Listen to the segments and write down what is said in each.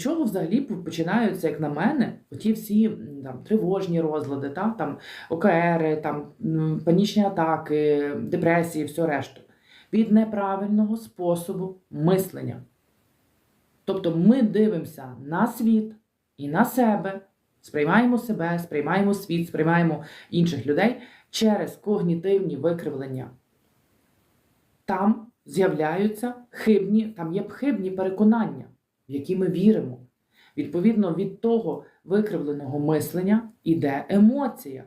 чого взагалі починаються, як на мене, оті всі там, тривожні розлади, та, там, ОКРи, там, панічні атаки, депресії, все решту. Від неправильного способу мислення. Тобто ми дивимося на світ і на себе, сприймаємо себе, сприймаємо світ, сприймаємо інших людей через когнітивні викривлення. Там з'являються хибні, там є хибні переконання, в які ми віримо. Відповідно від того викривленого мислення іде емоція.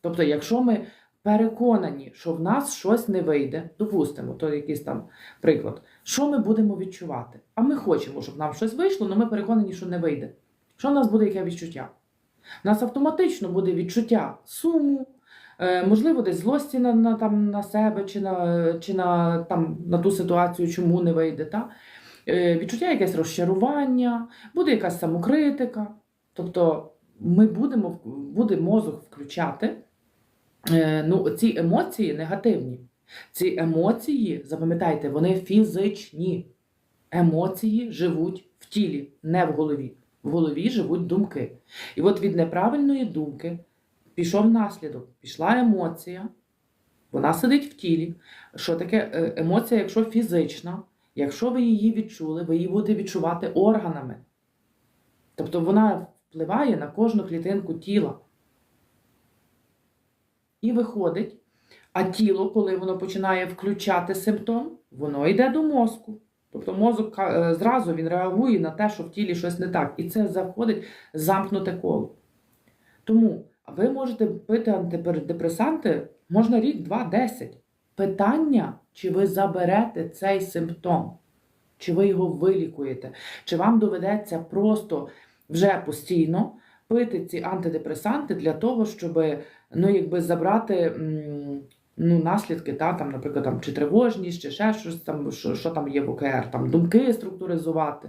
Тобто, якщо ми переконані, що в нас щось не вийде, допустимо, то якийсь там приклад, що ми будемо відчувати? А ми хочемо, щоб нам щось вийшло, але ми переконані, що не вийде. Що в нас буде яке відчуття? У нас автоматично буде відчуття суму, е, можливо, десь злості на, на, там, на себе чи, на, чи на, там, на ту ситуацію, чому не вийде. Та? Е, відчуття якесь розчарування, буде якась самокритика. Тобто ми будемо, буде мозок включати е, ну, ці емоції негативні. Ці емоції, запам'ятайте, вони фізичні. Емоції живуть в тілі, не в голові. В голові живуть думки. І от від неправильної думки пішов наслідок, пішла емоція, вона сидить в тілі. Що таке е, емоція, якщо фізична, якщо ви її відчули, ви її будете відчувати органами. Тобто вона впливає на кожну клітинку тіла. І виходить, а тіло, коли воно починає включати симптом, воно йде до мозку. Тобто мозок е, зразу він реагує на те, що в тілі щось не так. І це заходить замкнуте коло. Тому ви можете пити антидепресанти можна рік, два, десять. Питання, чи ви заберете цей симптом, чи ви його вилікуєте, чи вам доведеться просто вже постійно пити ці антидепресанти для того, щоб ну, якби забрати ну, наслідки, та, там, наприклад, там, чи тривожність, чи ще щось там, що, що там є в ОКР, там думки структуризувати.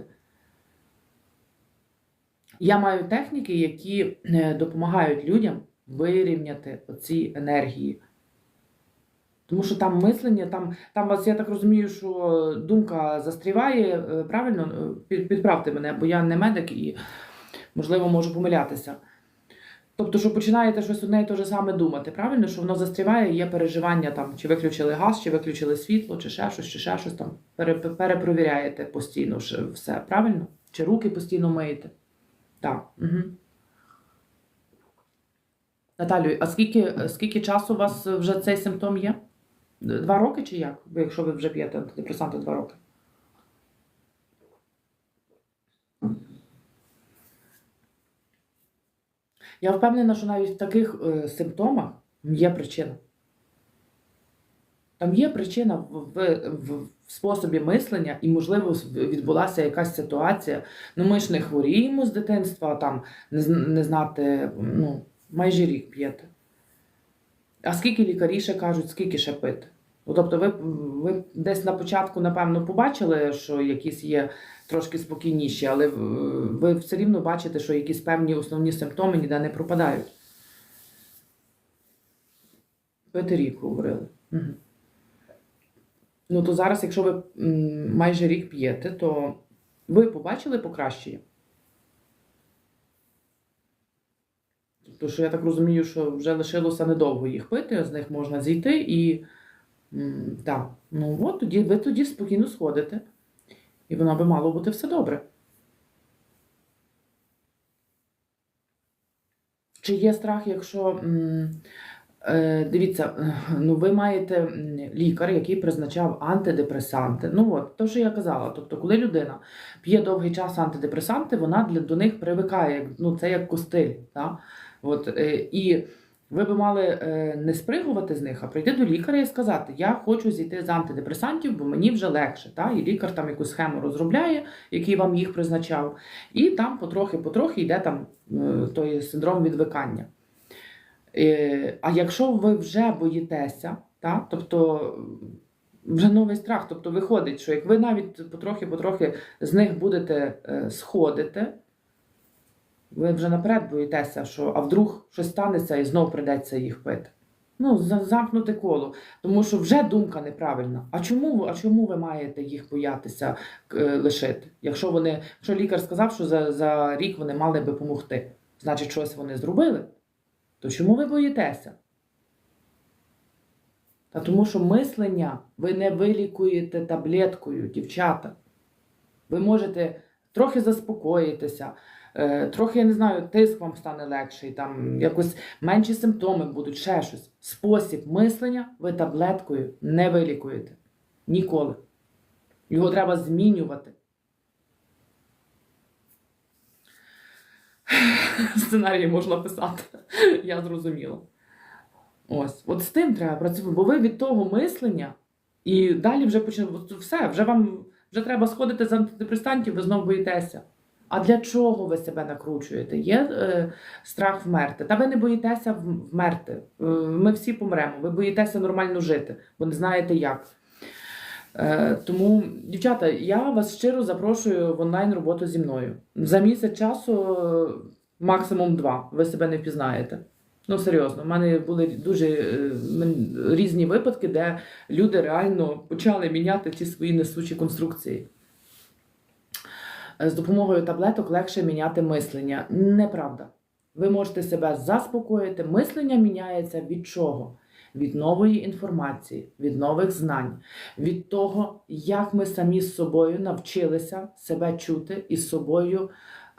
Я маю техніки, які е, допомагають людям вирівняти оці енергії. Тому що там мислення, там, там вас, я так розумію, що думка застріває. е, Правильно, Е, підправте мене, бо я не медик і, можливо, можу помилятися. Тобто, що починаєте щось одне і те ж саме думати, правильно, що воно застріває, є переживання там, чи виключили газ, чи виключили світло, чи ще щось, чи ще щось там. Перепровіряєте постійно все, правильно? Чи руки постійно миєте? Так. Угу. Наталю, а скільки, скільки часу у вас вже цей симптом є? Два роки чи як? Якщо ви вже п'єте антидепресанти два роки? Я впевнена, що навіть в таких е, симптомах є причина. Там є причина в, в, в способі мислення, і, можливо, відбулася якась ситуація. Ну, ми ж не хворіємо з дитинства, там не, не знати, ну, майже рік п'єте. А скільки лікарі ще кажуть, скільки ще пити? Ну, тобто, ви, ви десь на початку, напевно, побачили, що якісь є трошки спокійніші, але ви все рівно бачите, що якісь певні основні симптоми ніде не пропадають. Пити рік говорили. Угу. Ну, то зараз, якщо ви майже рік п'єте, то ви побачили покращення? Тобто, що я так розумію, що вже лишилося недовго їх пити, з них можна зійти і. Так, ну от тоді ви тоді спокійно сходите. І воно би мало бути все добре. Чи є страх, якщо. е, Дивіться, е, ну ви маєте лікар, який призначав антидепресанти. Ну от, то, що я казала. Тобто, коли людина п'є довгий час антидепресанти, вона для, до них привикає. Ну, це як костиль. Та? От, е, і ви би мали е, не спригувати з них, а прийти до лікаря і сказати: Я хочу зійти з антидепресантів, бо мені вже легше. Та? І лікар там якусь схему розробляє, який вам їх призначав, і там потрохи-потрохи йде там е, той синдром відвикання. А якщо ви вже боїтеся, та? тобто вже новий страх, тобто виходить, що як ви навіть потрохи-потрохи з них будете сходити, ви вже наперед боїтеся, що а вдруг щось станеться і знов придеться їх пити. Ну, замкнути коло, тому що вже думка неправильна. А чому, а чому ви маєте їх боятися е, лишити? Якщо вони, якщо лікар сказав, що за, за рік вони мали би допомогти, значить, щось вони зробили, то чому ви боїтеся? Та тому що мислення ви не вилікуєте таблеткою, дівчата. Ви можете трохи заспокоїтися, трохи, я не знаю, тиск вам стане легший, там якось менші симптоми будуть, ще щось. Спосіб мислення ви таблеткою не вилікуєте. Ніколи. Його треба змінювати. Сценарії можна писати. Я зрозуміла. Ось, от з тим треба працювати, бо ви від того мислення і далі вже починаєте. Все, вже вам вже треба сходити з антидепресантів, ви знову боїтеся. А для чого ви себе накручуєте? Є е, страх вмерти. Та ви не боїтеся вмерти. Е, ми всі помремо. Ви боїтеся нормально жити, бо не знаєте як. Е, тому, дівчата, я вас щиро запрошую в онлайн роботу зі мною. За місяць часу, е, максимум два, ви себе не впізнаєте. Ну, серйозно, в мене були дуже е, різні випадки, де люди реально почали міняти ті свої несучі конструкції. Е, З допомогою таблеток легше міняти мислення. Неправда. Ви можете себе заспокоїти. Мислення міняється від чого? Від нової інформації, від нових знань, від того, як ми самі з собою навчилися себе чути і з собою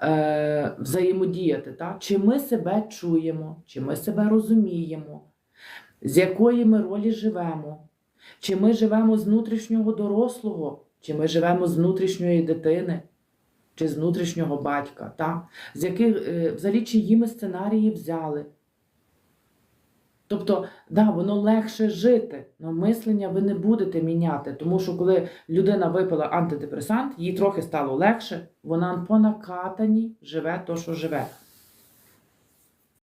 е, взаємодіяти. Та? Чи ми себе чуємо, чи ми себе розуміємо, з якої ми ролі живемо, чи ми живемо з внутрішнього дорослого, чи ми живемо з внутрішньої дитини, чи з внутрішнього батька, та? з яких е, взагалі чиїми сценарії взяли. Тобто, да, воно легше жити, але мислення ви не будете міняти, тому що коли людина випила антидепресант, їй трохи стало легше, вона по накатанні живе то, що живе.